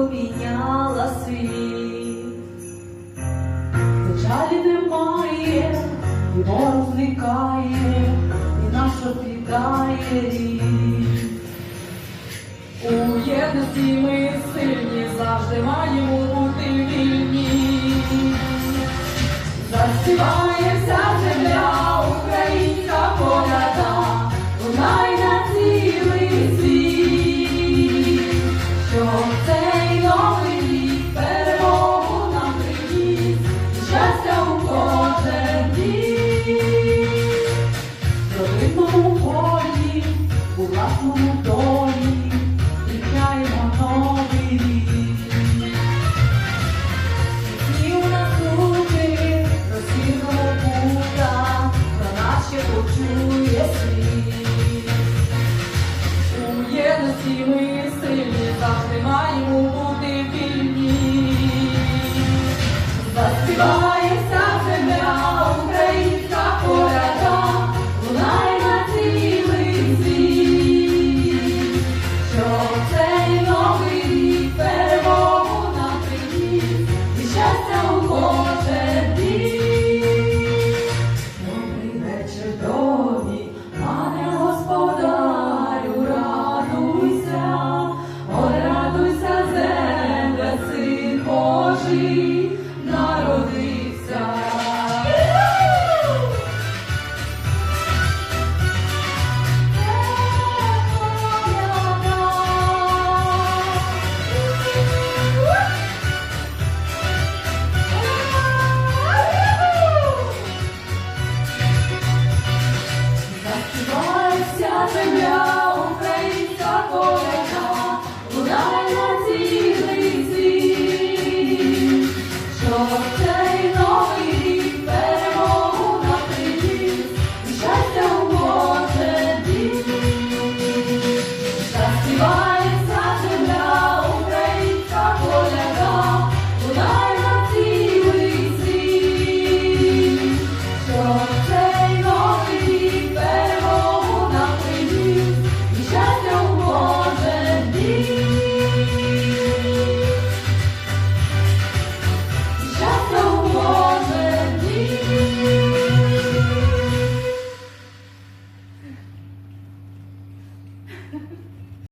обійняла світ, печалі немає, і мор зникає, і наш обідає рік. У єдності ми сильні завжди маємо бути вільні, заспіває вся земля. Oh, Божий народився. Заспівається земля.